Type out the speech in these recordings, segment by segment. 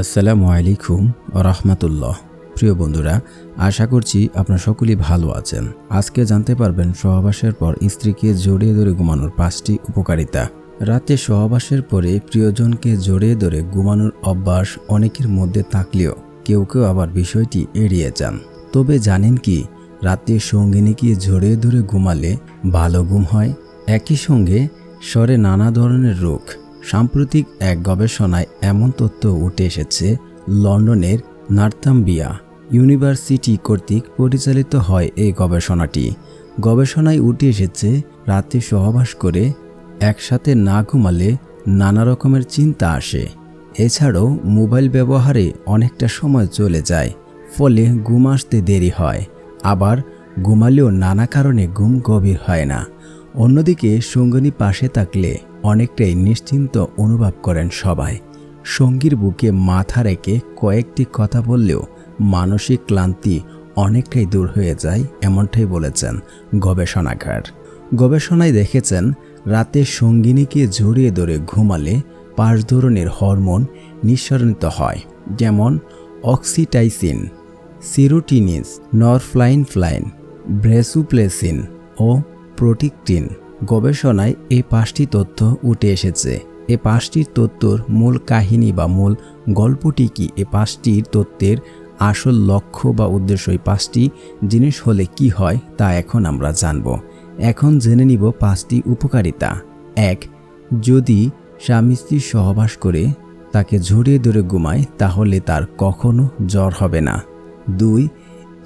আসসালামু আলাইকুম রহমতুল্লাহ। প্রিয় বন্ধুরা, আশা করছি আপনারা সকলেই ভালো আছেন। আজকে জানতে পারবেন সহবাসের পর স্ত্রীকে জড়িয়ে ধরে ঘুমানোর পাঁচটি উপকারিতা। রাতে সহবাসের পরে প্রিয়জনকে জড়িয়ে ধরে ঘুমানোর অভ্যাস অনেকের মধ্যে থাকলেও কেউ কেউ আবার বিষয়টি এড়িয়ে যান। তবে জানেন কি, রাতে সঙ্গিনীকে জড়িয়ে ধরে ঘুমালে ভালো ঘুম হয়। একই সঙ্গে স্বরে নানা ধরনের রোগ সাম্প্রতিক এক গবেষণায় এমন তথ্য উঠে এসেছে, লন্ডনের নার্থাম্বিয়া ইউনিভার্সিটি কর্তৃক পরিচালিত হয় এই গবেষণাটি। গবেষণায় উঠে এসেছে, রাতে সহবাস করে একসাথে না ঘুমালে নানা রকমের চিন্তা আসে। এছাড়াও মোবাইল ব্যবহারে অনেকটা সময় চলে যায়, ফলে ঘুম আসতে দেরি হয়। আবার ঘুমালেও নানা কারণে ঘুম গভীর হয় না। অন্যদিকে সঙ্গিনী পাশে থাকলে অনেকটাই নিশ্চিন্ত অনুভব করেন সবাই। সঙ্গীর বুকে মাথা রেখে কয়েকটি কথা বললেও মানসিক ক্লান্তি অনেকটাই দূর হয়ে যায়, এমনটাই বলেছেন গবেষণাগার। গবেষণায় দেখেছেন, রাতে সঙ্গিনীকে জড়িয়ে ধরে ঘুমালে পাঁচ ধরনের হরমোন নিঃসরণিত হয়, যেমন অক্সিটাইসিন, সিরোটিনিস নরফ্লাইন ফ্লাইন ব্রেসুপ্লেসিন ও প্রোটিকটিন গবেষণায় এই পাঁচটি তথ্য উঠে এসেছে। এ পাঁচটির তথ্যর মূল কাহিনী বা মূল গল্পটি কি? এ পাঁচটির তত্ত্বের আসল লক্ষ্য বা উদ্দেশ্য এই পাঁচটি জিনিস হলে কি হয় তা এখন আমরা জানব। এখন জেনে নিব পাঁচটি উপকারিতা। এক, যদি স্বামী স্ত্রী সহবাস করে, তাকে ঝরিয়ে ধরে ঘুমায়, তাহলে তার কখনো জ্বর হবে না। দুই,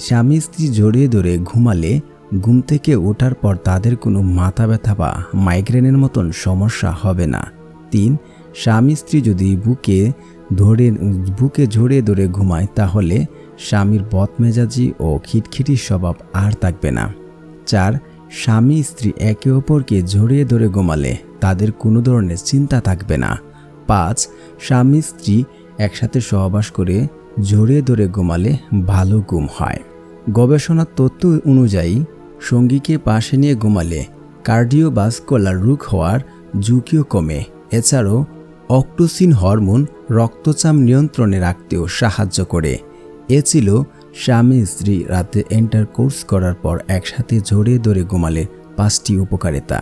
স্বামী স্ত্রী জড়িয়ে ধরে ঘুমালে ঘুম থেকে ওঠার পর তাদের কোনো মাথা ব্যথা বা মাইগ্রেনের মতন সমস্যা হবে না। তিন, স্বামী স্ত্রী যদি বুকে ধরে, বুকে জড়িয়ে ধরে ঘুমায়, তাহলে স্বামীর বদমেজাজি ও খিটখিটির স্বভাব আর থাকবে না। চার, স্বামী স্ত্রী একে অপরকে জড়িয়ে ধরে ঘুমালে তাদের কোনো ধরনের চিন্তা থাকবে না। পাঁচ, স্বামী স্ত্রী একসাথে সহবাস করে জড়িয়ে ধরে ঘুমালে ভালো ঘুম হয়। গবেষণার তথ্য অনুযায়ী সঙ্গীকে পাশে নিয়ে ঘুমালে কার্ডিওভাস্কুলার রোগ হওয়ার ঝুঁকিও কমে। এছাড়াও অক্টোসিন হরমোন রক্তচাপ নিয়ন্ত্রণে রাখতেও সাহায্য করে। এ ছিল স্বামী স্ত্রী রাতে এন্টার কোর্স করার পর একসাথে জড়িয়ে ধরে ঘুমালে পাঁচটি উপকারিতা।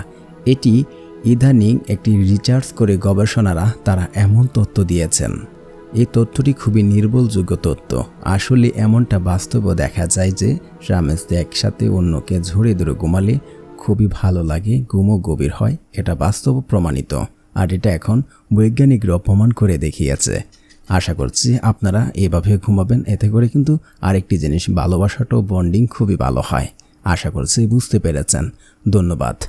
এটি ইদানিং একটি রিচার্জ করে গবেষণারা তারা এমন তথ্য দিয়েছেন। এই তথ্যটি খুবই নির্ভরযোগ্য তথ্য। আসলে এমনটা বাস্তবও দেখা যায় যে স্বামী একসাথে অন্যকে ঝরে ধরে ঘুমালে খুবই ভালো লাগে, ঘুমও গভীর হয়, এটা বাস্তব প্রমাণিত। আর এটা এখন বৈজ্ঞানিকরা প্রমাণ করে দেখিয়েছে। আশা করছি আপনারা এভাবে ঘুমাবেন, এতে করে কিন্তু আরেকটি জিনিস ভালোবাসাটাও বন্ডিং খুবই ভালো হয়। আশা করছি বুঝতে পেরেছেন। ধন্যবাদ।